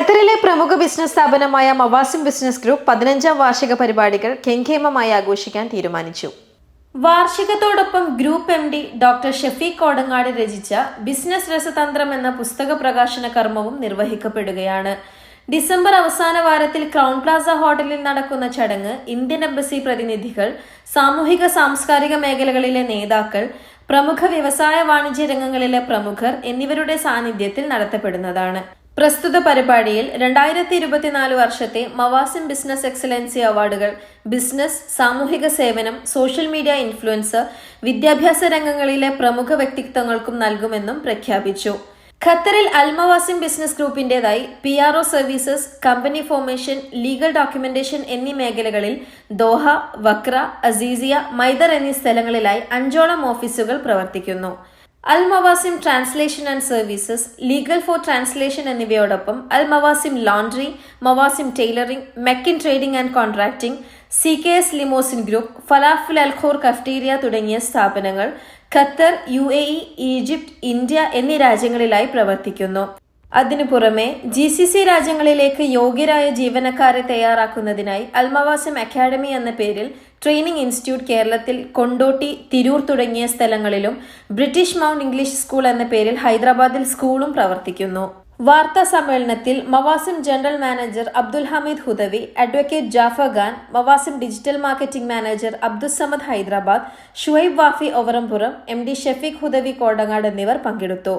ഖത്തറിലെ പ്രമുഖ ബിസിനസ് സ്ഥാപനമായ മവാസിം ബിസിനസ് ഗ്രൂപ്പ് പതിനഞ്ചാം വാർഷിക പരിപാടികൾ കെങ്കേമമായി ആഘോഷിക്കാൻ തീരുമാനിച്ചു. വാർഷികത്തോടൊപ്പം group M D doctor Shafeeq Kodangad രചിച്ച ബിസിനസ് രസതന്ത്രം എന്ന പുസ്തക പ്രകാശന കർമ്മവും നിർവഹിക്കപ്പെടുകയാണ്. ഡിസംബർ അവസാന വാരത്തിൽ ക്രൗൺ പ്ലാസ ഹോട്ടലിൽ നടക്കുന്ന ചടങ്ങ് ഇന്ത്യൻ എംബസി പ്രതിനിധികൾ സാമൂഹിക സാംസ്കാരിക മേഖലകളിലെ നേതാക്കൾ പ്രമുഖ വ്യവസായ വാണിജ്യ രംഗങ്ങളിലെ പ്രമുഖർ എന്നിവരുടെ സാന്നിധ്യത്തിൽ നടത്തപ്പെടുന്നതാണ്. പ്രസ്തുത പരിപാടിയിൽ രണ്ടായിരത്തി ഇരുപത്തിനാല് വർഷത്തെ മവാസിം ബിസിനസ് എക്സലൻസി അവാർഡുകൾ ബിസിനസ് സാമൂഹിക സേവനം സോഷ്യൽ മീഡിയ ഇൻഫ്ലുവൻസർ വിദ്യാഭ്യാസ രംഗങ്ങളിലെ പ്രമുഖ വ്യക്തിത്വങ്ങൾക്കും നൽകുമെന്നും പ്രഖ്യാപിച്ചു. ഖത്തറിൽ അൽമവാസിം business ഗ്രൂപ്പിന്റേതായി P R O services company formation legal documentation എന്നീ മേഖലകളിൽ ദോഹ വക്ര അസീസിയ മൈദർ എന്നീ സ്ഥലങ്ങളിലായി അഞ്ചോളം ഓഫീസുകൾ പ്രവർത്തിക്കുന്നു. Al Mawasim translation and services legal for translation എന്നിവയോടൊപ്പം Al Mawasim laundry Mawasim tailoring മെക്കിൻ trading and contracting C K S limousine group falafel Al Khor cafeteria തുടങ്ങിയ സ്ഥാപനങ്ങൾ Qatar U A E Egypt India എന്നീ രാജ്യങ്ങളിലായി പ്രവർത്തിക്കുന്നു. അതിനു പുറമെ G C C രാജ്യങ്ങളിലേക്ക് യോഗ്യരായ ജീവനക്കാരെ തയ്യാറാക്കുന്നതിനായി അൽമവാസം അക്കാദമി എന്ന പേരിൽ ട്രെയിനിംഗ് ഇൻസ്റ്റിറ്റ്യൂട്ട് കേരളത്തിൽ കൊണ്ടോട്ടി തിരൂർ തുടങ്ങിയ സ്ഥലങ്ങളിലും ബ്രിട്ടീഷ് മൗണ്ട് ഇംഗ്ലീഷ് സ്കൂൾ എന്ന പേരിൽ ഹൈദരാബാദിൽ സ്കൂളും പ്രവർത്തിക്കുന്നു. വാർത്താ സമ്മേളനത്തിൽ Mawasim general manager Abdul Hameed Hudawi advocate Jafar Khan Mawasim digital marketing manager Abdussamad Hyderabad Shuhaib Wafy Ovarampuram M D Shefeeq Hudawi Kodangad എന്നിവർ പങ്കെടുത്തു.